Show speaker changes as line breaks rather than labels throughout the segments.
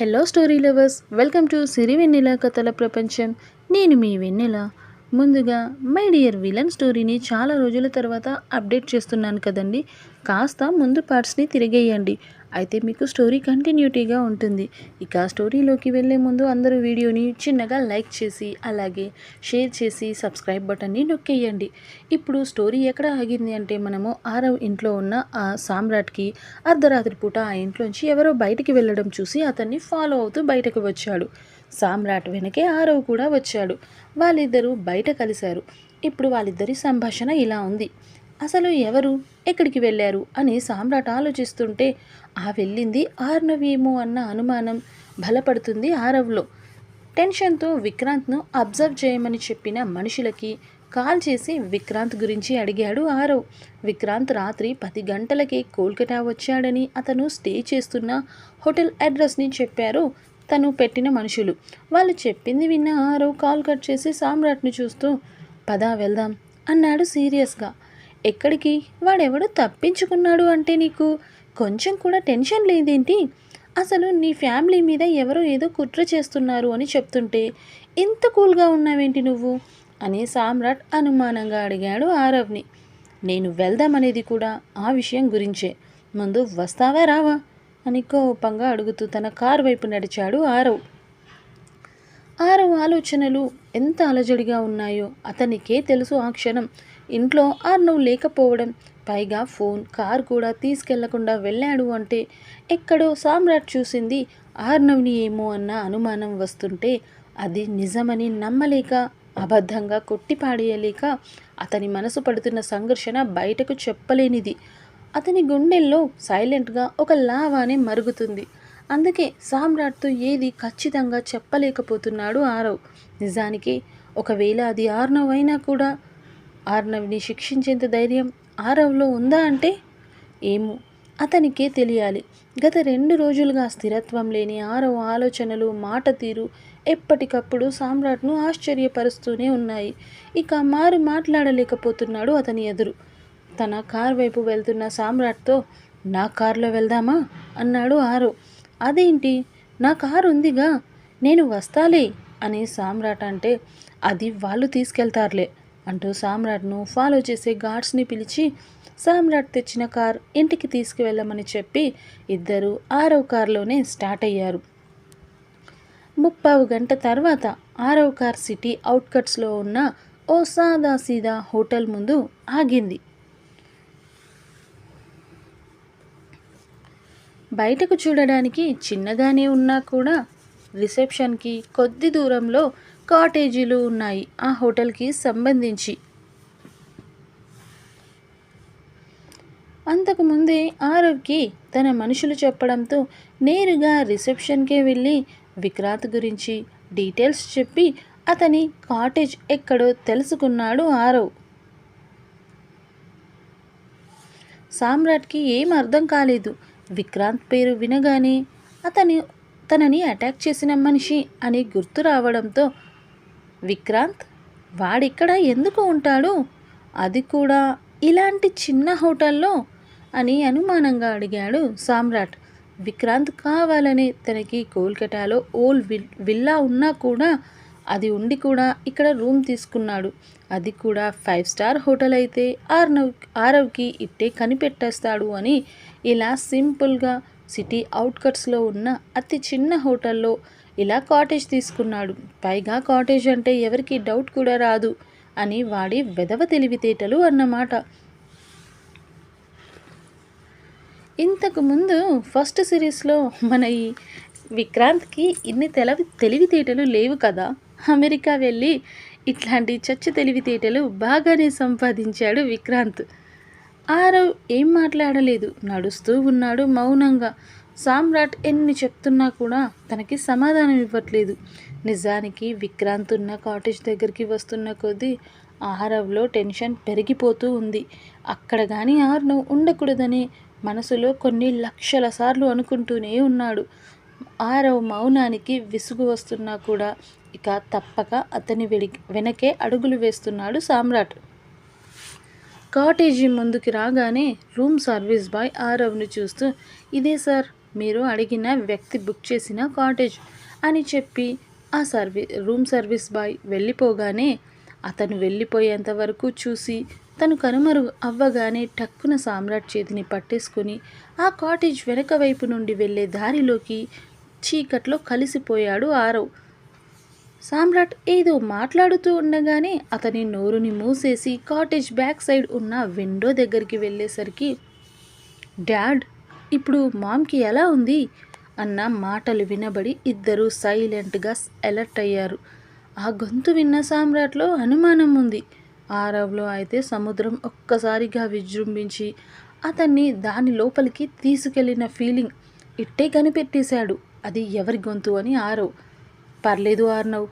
Hello story lovers welcome to Siri Vennela కథల ప్రపంచం నేను మీ వెన్నెల. ముందుగా మై డియర్ విలన్ స్టోరీని చాలా రోజుల తర్వాత అప్డేట్ చేస్తున్నాను కదండి. కాస్త ముందు పార్ట్స్ని తిరిగేయండి. అయితే మీకు స్టోరీ కంటిన్యూటీగా ఉంటుంది. ఇక స్టోరీలోకి వెళ్ళే ముందు అందరూ వీడియోని చిన్నగా లైక్ చేసి అలాగే షేర్ చేసి సబ్స్క్రైబ్ బటన్ని నొక్కేయండి. ఇప్పుడు స్టోరీ ఎక్కడ ఆగింది అంటే మనము ఆరవ్ ఇంట్లో ఉన్న ఆ సామ్రాట్కి అర్ధరాత్రి పూట ఆ ఇంట్లోంచి ఎవరో బయటికి వెళ్ళడం చూసి అతన్ని ఫాలో అవుతూ బయటకు వచ్చాడు. సామ్రాట్ వెనకే ఆరవ్ కూడా వచ్చాడు. వాళ్ళిద్దరూ బయట కలిశారు. ఇప్పుడు వాళ్ళిద్దరి సంభాషణ ఇలా ఉంది. అసలు ఎవరు? ఎక్కడికి వెళ్ళారు? అని సామ్రాట్ ఆలోచిస్తుంటే ఆ వెళ్ళింది ఆర్నవేమో అన్న అనుమానం బలపడుతుంది ఆరవ్లో. టెన్షన్తో విక్రాంత్ను అబ్జర్వ్ చేయమని చెప్పిన మనుషులకి కాల్ చేసి విక్రాంత్ గురించి అడిగాడు ఆరవ్. విక్రాంత్ రాత్రి పది గంటలకే కోల్కతా వచ్చాడని అతను స్టే చేస్తున్న హోటల్ అడ్రస్ని చెప్పారు తను పెట్టిన మనుషులు. వాళ్ళు చెప్పింది విన్న ఆరవ్ కాల్ కట్ చేసి సామ్రాట్ని చూస్తూ పదా వెళ్దాం అన్నాడు సీరియస్గా. ఎక్కడికి? వాడెవడు తప్పించుకున్నాడు అంటే నీకు కొంచెం కూడా టెన్షన్ లేదేంటి? అసలు నీ ఫ్యామిలీ మీద ఎవరో ఏదో కుట్ర చేస్తున్నారు అని చెప్తుంటే ఇంత కూల్గా ఉన్నావేంటి నువ్వు? అని సామ్రాట్ అనుమానంగా అడిగాడు ఆరవ్ని. నేను వెళ్దామనేది కూడా ఆ విషయం గురించే. ముందు వస్తావా రావా? అని కోపంగా అడుగుతూ తన కారు వైపు నడిచాడు ఆరవ్. ఆరవ్ ఆలోచనలు ఎంత అలజడిగా ఉన్నాయో అతనికే తెలుసు ఆ క్షణం. ఇంట్లో ఆర్నవ్ లేకపోవడం పైగా ఫోన్ కార్ కూడా తీసుకెళ్ళకుండా వెళ్ళాడు అంటే ఎక్కడో సామ్రాట్ చూసింది ఆర్నవ్ని ఏమో అన్న అనుమానం వస్తుంటే అది నిజమని నమ్మలేక అబద్ధంగా కొట్టిపాడేయలేక అతని మనసు పడుతున్న సంఘర్షణ బయటకు చెప్పలేనిది. అతని గుండెల్లో సైలెంట్గా ఒక లావానే మరుగుతుంది. అందుకే సామ్రాట్తో ఏది ఖచ్చితంగా చెప్పలేకపోతున్నాడు ఆరవ్. నిజానికి ఒకవేళ అది ఆర్నవ్ అయినా కూడా ఆర్నవ్ని శిక్షించేంత ధైర్యం ఆరవ్లో ఉందా అంటే ఏమో అతనికే తెలియాలి. గత రెండు రోజులుగా స్థిరత్వం లేని ఆరవ ఆలోచనలు మాట తీరు ఎప్పటికప్పుడు సామ్రాట్ను ఆశ్చర్యపరుస్తూనే ఉన్నాయి. ఇక మారు మాట్లాడలేకపోతున్నాడు అతని ఎదురు. తన కార్ వైపు వెళ్తున్న సామ్రాట్తో నా కారులో వెళ్దామా? అన్నాడు ఆరో అదేంటి? నా కారు ఉందిగా నేను వస్తాలే అని సామ్రాట్ అంటే అది వాళ్ళు తీసుకెళ్తారులే. అంటూ సామ్రాట్ను ఫాలో చేసే గార్డ్స్ని పిలిచి సామ్రాట్ తెచ్చిన కార్ ఇంటికి తీసుకువెళ్ళమని చెప్పి ఇద్దరు ఆరవ కారులోనే స్టార్ట్ అయ్యారు. ముప్పావు గంట తర్వాత ఆరవ కార్ సిటీ అవుట్కట్స్లో ఉన్న ఓ సాదా సీదా హోటల్ ముందు ఆగింది. బయటకు చూడడానికి చిన్నగానే ఉన్నా కూడా రిసెప్షన్కి కొద్ది దూరంలో కాటేజీలు ఉన్నాయి. ఆ హోటల్కి సంబంధించి. అంతకుముందే ఆరవ్కి తన మనుషులు చెప్పడంతో నేరుగా రిసెప్షన్కే వెళ్ళి విక్రాంత్ గురించి డీటెయిల్స్ చెప్పి అతని కాటేజ్ ఎక్కడో తెలుసుకున్నాడు ఆరవ్. సామ్రాట్కి ఏం అర్థం కాలేదు. విక్రాంత్ పేరు వినగానే అతని తనని అటాక్ చేసిన మనిషి అని గుర్తు రావడంతో విక్రాంత్ వాడిక్కడ ఎందుకు ఉంటాడు? అది కూడా ఇలాంటి చిన్న హోటల్లో? అని అనుమానంగా అడిగాడు సామ్రాట్. విక్రాంత్ కావాలని తనకి కోల్కటాలో ఓల్ విల్ విల్లా ఉన్నా కూడా అది ఉండి కూడా ఇక్కడ రూమ్ తీసుకున్నాడు. అది కూడా ఫైవ్ స్టార్ హోటల్ అయితే ఆర్నవ్ ఆరవ్కి ఇట్టే కనిపెట్టేస్తాడు అని ఇలా సింపుల్గా సిటీ అవుట్కట్స్లో ఉన్న అతి చిన్న హోటల్లో ఇలా కాటేజ్ తీసుకున్నాడు. పైగా కాటేజ్ అంటే ఎవరికి డౌట్ కూడా రాదు అని వాడి వెదవ తెలివితేటలు అన్నమాట. ఇంతకు ముందు ఫస్ట్ సిరీస్లో మన ఈ విక్రాంత్కి ఇన్ని తెలవి తెలివితేటలు లేవు కదా. అమెరికా వెళ్ళి ఇట్లాంటి చచ్చు తెలివితేటలు బాగానే సంపాదించాడు విక్రాంత్. ఆరవ్ ఏం మాట్లాడలేదు. నడుస్తూ ఉన్నాడు మౌనంగా. సామ్రాట్ ఎన్ని చెప్తున్నా కూడా తనకి సమాధానం ఇవ్వట్లేదు. నిజానికి విక్రాంత్ ఉన్న కాటేజ్ దగ్గరికి వస్తున్న కొద్దీ ఆరవ్లో టెన్షన్ పెరిగిపోతూ ఉంది. అక్కడ కానీ ఆర్నవ్ ఉండకూడదని మనసులో కొన్ని లక్షల సార్లు అనుకుంటూనే ఉన్నాడు. ఆరవ్ మౌనానికి విసుగు వస్తున్నా కూడా ఇక తప్పక అతని వెడి వెనకే అడుగులు వేస్తున్నాడు సామ్రాట్. కాటేజీ ముందుకి రాగానే రూమ్ సర్వీస్ బాయ్ ఆరవ్ను చూస్తూ ఇదే సార్ మీరు అడిగిన వ్యక్తి బుక్ చేసిన కాటేజ్ అని చెప్పి ఆ సర్వీ రూమ్ సర్వీస్ బాయ్ వెళ్ళిపోగానే అతను వెళ్ళిపోయేంత వరకు చూసి తను కనుమరు అవ్వగానే టక్కున సామ్రాట్ చేతిని పట్టేసుకుని ఆ కాటేజ్ వెనక వైపు నుండి వెళ్ళే దారిలోకి చీకట్లో కలిసిపోయాడు ఆరవ్. సామ్రాట్ ఏదో మాట్లాడుతూ ఉండగానే అతని నోరుని మూసేసి కాటేజ్ బ్యాక్ సైడ్ ఉన్న విండో దగ్గరికి వెళ్ళేసరికి డాడ్ ఇప్పుడు మామ్కి ఎలా ఉంది? అన్న మాటలు వినబడి ఇద్దరూ సైలెంట్గా అలర్ట్ అయ్యారు. ఆ గొంతు విన్న సామ్రాట్లో అనుమానం ఉంది. ఆరవ్లో అయితే సముద్రం ఒక్కసారిగా విజృంభించి అతన్ని దాని లోపలికి తీసుకెళ్ళిన ఫీలింగ్ ఇట్టే కనిపెట్టేశాడు. అది ఎవరి గొంతు అని ఆరవ్. పర్లేదు ఆర్నవ్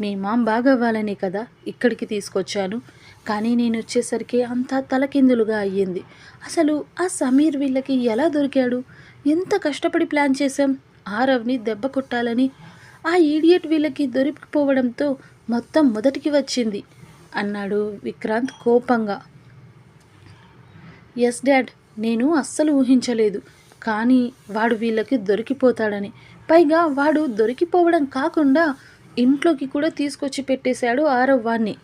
మీ మామ్ బాగవ్వాలనే కదా ఇక్కడికి తీసుకొచ్చాను. కానీ నేను వచ్చేసరికి అంతా తలకిందులుగా అయ్యింది. అసలు ఆ సమీర్ వీళ్ళకి ఎలా దొరికాడు? ఎంత కష్టపడి ప్లాన్ చేశాం? ఆరవ్ని దెబ్బ కొట్టాలని ఆ ఈడియట్ వీళ్ళకి దొరికిపోవడంతో మొత్తం మొదటికి వచ్చింది అన్నాడు విక్రాంత్ కోపంగా. ఎస్ డాడ్ నేను అస్సలు ఊహించలేదు. కానీ వాడు వీళ్ళకి దొరికిపోతాడని. పైగా వాడు దొరికిపోవడం కాకుండా ఇంట్లోకి కూడా తీసుకొచ్చి పెట్టేశాడు ఆరవ్వాన్ని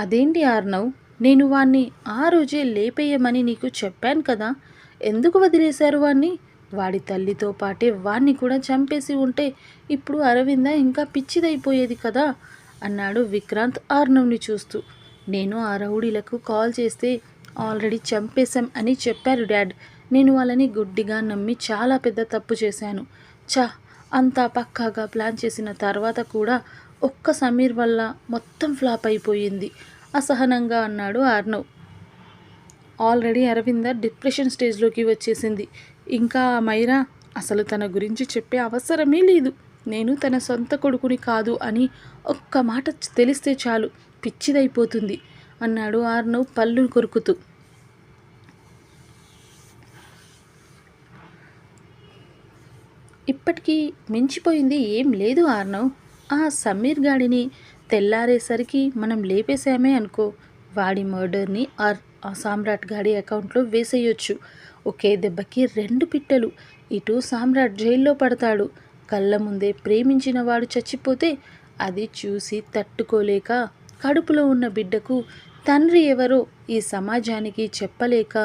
అదేంటి ఆర్నవ్? నేను వాణ్ణి ఆ రోజే లేపేయమని నీకు చెప్పాను కదా. ఎందుకు వదిలేశారు వాణ్ణి? వాడి తల్లితో పాటే వాణ్ణి కూడా చంపేసి ఉంటే ఇప్పుడు అరవింద ఇంకా పిచ్చిదైపోయేది కదా? అన్నాడు విక్రాంత్ ఆర్నవ్ని చూస్తూ. నేను ఆ రౌడీలకు కాల్ చేస్తే ఆల్రెడీ చంపేశాం అని చెప్పారు డాడ్. నేను వాళ్ళని గుడ్డిగా నమ్మి చాలా పెద్ద తప్పు చేశాను. చా అంతా పక్కాగా ప్లాన్ చేసిన తర్వాత కూడా ఒక్క సమీర్ వల్ల మొత్తం ఫ్లాప్ అయిపోయింది. అసహనంగా అన్నాడు ఆర్నవ్. ఆల్రెడీ అరవింద డిప్రెషన్ స్టేజ్లోకి వచ్చేసింది. ఇంకా ఆ మైరా అసలు తన గురించి చెప్పే అవసరమే లేదు. నేను తన సొంత కొడుకుని కాదు అని ఒక్క మాట తెలిస్తే చాలు పిచ్చిదైపోతుంది అన్నాడు ఆర్నవ్ పళ్ళు కొరుకుతూ. ఇప్పటికీ మించిపోయింది ఏం లేదు ఆర్నవ్. ఆ సమీర్ గాడిని తెల్లారేసరికి మనం లేపేశామే అనుకో వాడి మర్డర్ని ఆర్ ఆ సామ్రాట్ గాడి అకౌంట్లో వేసేయొచ్చు. ఒకే దెబ్బకి రెండు పిట్టలు. ఇటు సామ్రాట్ జైల్లో పడతాడు. కళ్ళ ముందే ప్రేమించిన వాడు చచ్చిపోతే అది చూసి తట్టుకోలేక కడుపులో ఉన్న బిడ్డకు తండ్రి ఎవరో ఈ సమాజానికి చెప్పలేక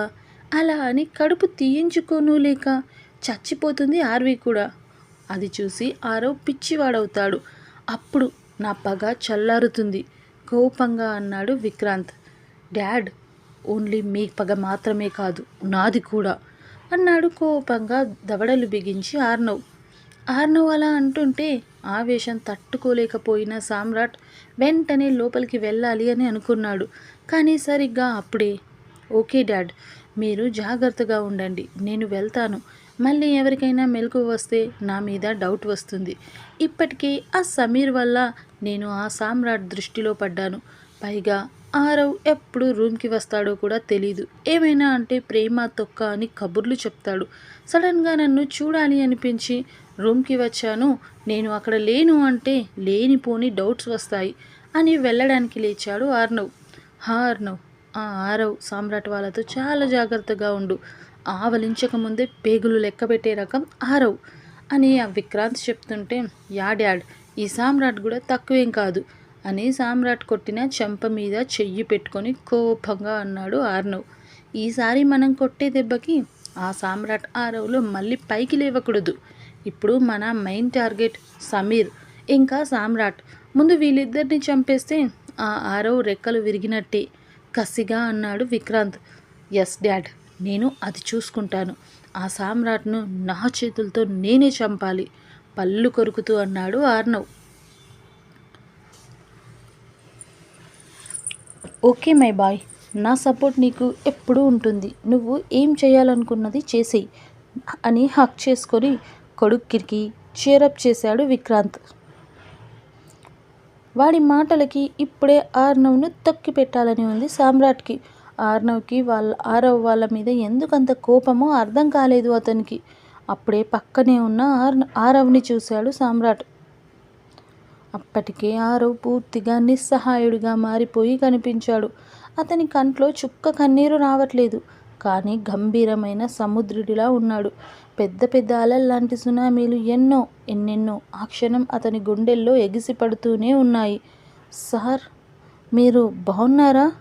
అలా అని కడుపు తీయించుకోను లేక చచ్చిపోతుంది ఆర్వి కూడా. అది చూసి ఆరో పిచ్చివాడవుతాడు. అప్పుడు నా పగ చల్లారుతుంది. కోపంగా అన్నాడు విక్రాంత్. డాడ్ ఓన్లీ మీ పగ మాత్రమే కాదు నాది కూడా అన్నాడు కోపంగా దవడలు బిగించి ఆర్నవ్. ఆర్నవ్ అలా అంటుంటే ఆవేశం తట్టుకోలేకపోయిన సామ్రాట్ వెంటనే లోపలికి వెళ్ళాలి అని అనుకున్నాడు. కానీ సరిగ్గా అప్పుడే ఓకే డాడ్ మీరు జాగ్రత్తగా ఉండండి నేను వెళ్తాను. మళ్ళీ ఎవరికైనా మెలకు వస్తే నా మీద డౌట్ వస్తుంది. ఇప్పటికీ ఆ సమీర్ వల్ల నేను ఆ సామ్రాట్ దృష్టిలో పడ్డాను. పైగా ఆరవ్ ఎప్పుడు రూమ్కి వస్తాడో కూడా తెలీదు. ఏమైనా అంటే ప్రేమ తొక్క అని కబుర్లు చెప్తాడు. సడన్గా నన్ను చూడాలి అనిపించి రూమ్కి వచ్చాను. నేను అక్కడ లేను అంటే లేనిపోని డౌట్స్ వస్తాయి అని వెళ్ళడానికి లేచాడు ఆర్నవ్. హా ఆర్నవ్ ఆ ఆరవ్ సామ్రాట్ వాళ్ళతో చాలా జాగ్రత్తగా ఉండు. ఆవలించకముందే పేగులు లెక్కబెట్టే రకం ఆరవ్ అని ఆ విక్రాంత్ చెప్తుంటే యా ఈ సామ్రాట్ కూడా తక్కువేం కాదు అని సామ్రాట్ కొట్టిన చెంప మీద చెయ్యి పెట్టుకొని కోపంగా అన్నాడు ఆర్నవ్. ఈసారి మనం కొట్టే దెబ్బకి ఆ సామ్రాట్ ఆరవ్లో మళ్ళీ పైకి లేవకూడదు. ఇప్పుడు మన మెయిన్ టార్గెట్ సమీర్ ఇంకా సామ్రాట్. ముందు వీళ్ళిద్దరిని చంపేస్తే ఆ ఆరవ్ రెక్కలు విరిగినట్టే కసిగా అన్నాడు విక్రాంత్. Yes dad. నేను అది చూసుకుంటాను. ఆ సామ్రాట్ను నా చేతులతో నేనే చంపాలి. పళ్ళు కొరుకుతూ అన్నాడు ఆర్నవ్. Okay my boy. నా సపోర్ట్ నీకు ఎప్పుడూ ఉంటుంది. నువ్వు ఏం చేయాలనుకున్నది చేసేయి అని హక్ చేసుకొని కొడుక్కిరికి చేరప్ చేశాడు విక్రాంత్. వాడి మాటలకి ఇప్పుడే ఆర్నవ్ను తొక్కి పెట్టాలని ఉంది సామ్రాట్కి. ఆర్నవ్కి వాళ్ళ ఆరవ్ వాళ్ళ మీద ఎందుకంత కోపమో అర్థం కాలేదు అతనికి. అప్పుడే పక్కనే ఉన్న ఆర్ ఆరవ్ని చూశాడు సామ్రాట్. అప్పటికే ఆరవ్ పూర్తిగా నిస్సహాయుడిగా మారిపోయి కనిపించాడు. అతని కంట్లో చుక్క కన్నీరు రావట్లేదు కానీ గంభీరమైన సముద్రుడిలా ఉన్నాడు. పెద్ద పెద్ద అలల్లాంటి సునామీలు ఎన్నో ఎన్నెన్నో ఆ క్షణం అతని గుండెల్లో ఎగిసిపడుతూనే ఉన్నాయి. సార్ మీరు బాగున్నారా?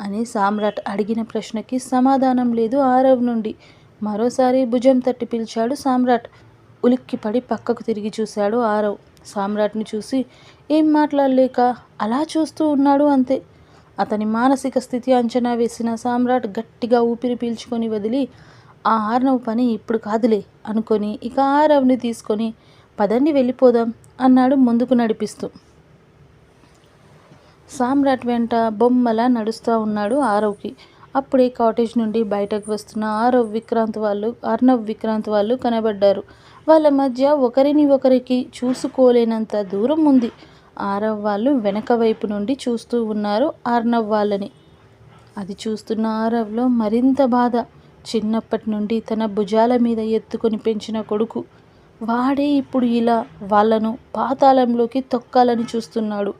అని సామ్రాట్ అడిగిన ప్రశ్నకి సమాధానం లేదు ఆరవ్ నుండి. మరోసారి భుజం తట్టి పిలిచాడు సామ్రాట్. ఉలిక్కిపడి పక్కకు తిరిగి చూశాడు ఆరవ్. సామ్రాట్ని చూసి ఏం మాట్లాడలేక? అలా చూస్తూ ఉన్నాడు అంతే. అతని మానసిక స్థితి అంచనా వేసిన సామ్రాట్ గట్టిగా ఊపిరి పీల్చుకొని వదిలి ఆ ఆర్నవ్ పని ఇప్పుడు కాదులే అనుకొని ఇక ఆరవ్ని తీసుకొని పదండి వెళ్ళిపోదాం అన్నాడు ముందుకు నడిపిస్తూ. సామ్రాట్ వెంట బొమ్మలా నడుస్తూ ఉన్నాడు ఆరవ్కి. అప్పుడే కాటేజ్ నుండి బయటకు వస్తున్న ఆరవ్ విక్రాంత్ వాళ్ళు అర్ణవ్ విక్రాంత్ వాళ్ళు కనబడ్డారు. వాళ్ళ మధ్య ఒకరిని ఒకరికి చూసుకోలేనంత దూరం ఉంది. ఆరవ్ వాళ్ళు వెనక వైపు నుండి చూస్తూ ఉన్నారు ఆర్నవ్ వాళ్ళని. అది చూస్తున్న ఆరవ్లో మరింత బాధ. చిన్నప్పటి నుండి తన భుజాల మీద ఎత్తుకొని పెంచిన కొడుకు. వాడే ఇప్పుడు ఇలా వాళ్ళను పాతాళంలోకి తొక్కాలని చూస్తున్నాడు.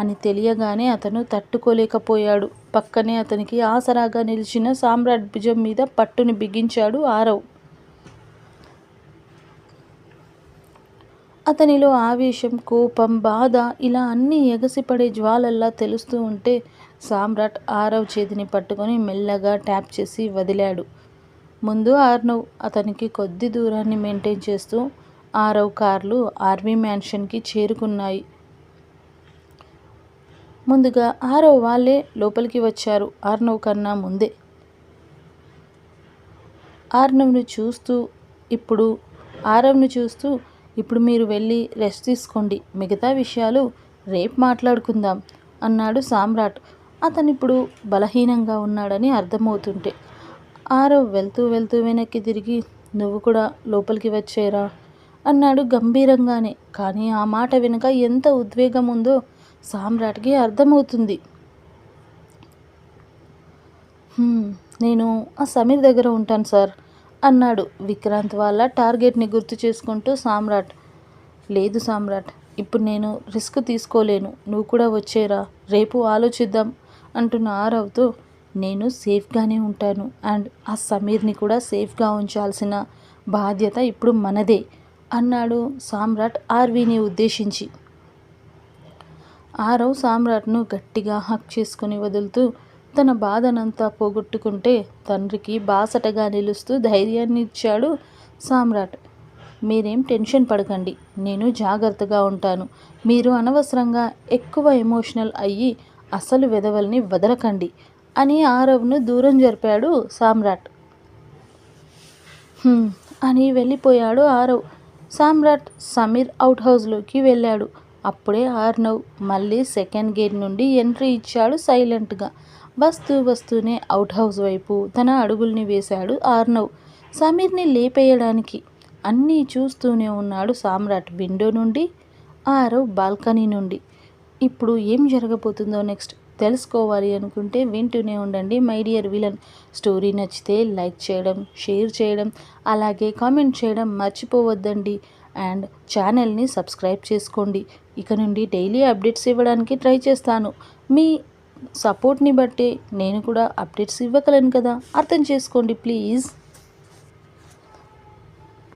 అని తెలియగానే అతను తట్టుకోలేకపోయాడు. పక్కనే అతనికి ఆసరాగా నిలిచిన సామ్రాట్ భుజం మీద పట్టుని బిగించాడు ఆరవ్. అతనిలో ఆవేశం కోపం బాధ ఇలా అన్నీ ఎగసిపడే జ్వాలల్లా తెలుస్తూ ఉంటే సామ్రాట్ ఆరవ్ చేతిని పట్టుకొని మెల్లగా ట్యాప్ చేసి వదిలాడు. ముందు ఆర్నవ్ అతనికి కొద్ది దూరాన్ని మెయింటైన్ చేస్తూ ఆరవ్ కార్లు ఆర్మీ మ్యాన్షన్కి చేరుకున్నాయి. ముందుగా ఆరో వాళ్ళే లోపలికి వచ్చారు. ఆర్నవ్ కన్నా ముందే. ఆర్నవ్ను చూస్తూ ఇప్పుడు ఆరవ్ను చూస్తూ ఇప్పుడు మీరు వెళ్ళి రెస్ట్ తీసుకోండి. మిగతా విషయాలు రేపు మాట్లాడుకుందాం అన్నాడు సామ్రాట్. అతను ఇప్పుడు బలహీనంగా ఉన్నాడని అర్థమవుతుంటే. ఆరవ్ వెళ్తూ వెళ్తూ వెనక్కి తిరిగి నువ్వు కూడా లోపలికి వచ్చేరా? అన్నాడు గంభీరంగానే. కానీ ఆ మాట వెనుక ఎంత ఉద్వేగం ఉందో సామ్రాట్కి అర్థమవుతుంది. నేను ఆ సమీర్ దగ్గర ఉంటాను సార్ అన్నాడు విక్రాంత్ వాళ్ళ టార్గెట్ని గుర్తు చేసుకుంటూ సామ్రాట్. లేదు సామ్రాట్ ఇప్పుడు నేను రిస్క్ తీసుకోలేను నువ్వు కూడా వచ్చేరా రేపు ఆలోచిద్దాం అంటున్న ఆరవ్తో నేను సేఫ్గానే ఉంటాను అండ్ ఆ సమీర్ని కూడా సేఫ్గా ఉంచాల్సిన బాధ్యత ఇప్పుడు మనదే అన్నాడు సామ్రాట్ ఆర్వీని ఉద్దేశించి. ఆరవ్ సామ్రాట్ను గట్టిగా హక్ చేసుకుని వదులుతూ తన బాధనంతా పోగొట్టుకుంటే తండ్రికి బాసటగా నిలుస్తూ ధైర్యాన్ని ఇచ్చాడు సామ్రాట్. మీరేం టెన్షన్ పడకండి నేను జాగ్రత్తగా ఉంటాను. మీరు అనవసరంగా ఎక్కువ ఎమోషనల్ అయ్యి అసలు వెదవల్ని వదలకండి అని ఆరవ్ను దూరం జరిపాడు సామ్రాట్. అని వెళ్ళిపోయాడు ఆరవ్ సామ్రాట్ సమీర్ అవుట్ హౌస్లోకి వెళ్ళాడు. అప్పుడే ఆర్నవ్ మళ్ళీ సెకండ్ గేట్ నుండి ఎంట్రీ ఇచ్చాడు సైలెంట్గా. వస్తూ వస్తూనే అవుట్ హౌస్ వైపు తన అడుగుల్ని వేశాడు ఆర్నవ్. సమీర్ని లేపేయడానికి అన్నీ చూస్తూనే ఉన్నాడు సామ్రాట్ విండో నుండి ఆరవ్ బాల్కనీ నుండి. ఇప్పుడు ఏం జరగబోతుందో నెక్స్ట్ తెలుసుకోవాలి అనుకుంటే వింటూనే ఉండండి మై డియర్ విలన్. స్టోరీ నచ్చితే లైక్ చేయడం షేర్ చేయడం అలాగే కామెంట్ చేయడం మర్చిపోవద్దండి. అండ్ ఛానల్ని సబ్స్క్రైబ్ చేసుకోండి. ఇక నుండి డైలీ అప్డేట్స్ ఇవ్వడానికి ట్రై చేస్తాను. మీ సపోర్ట్ని బట్టి నేను కూడా అప్డేట్స్ ఇవ్వగలను కదా? అర్థం చేసుకోండి ప్లీజ్.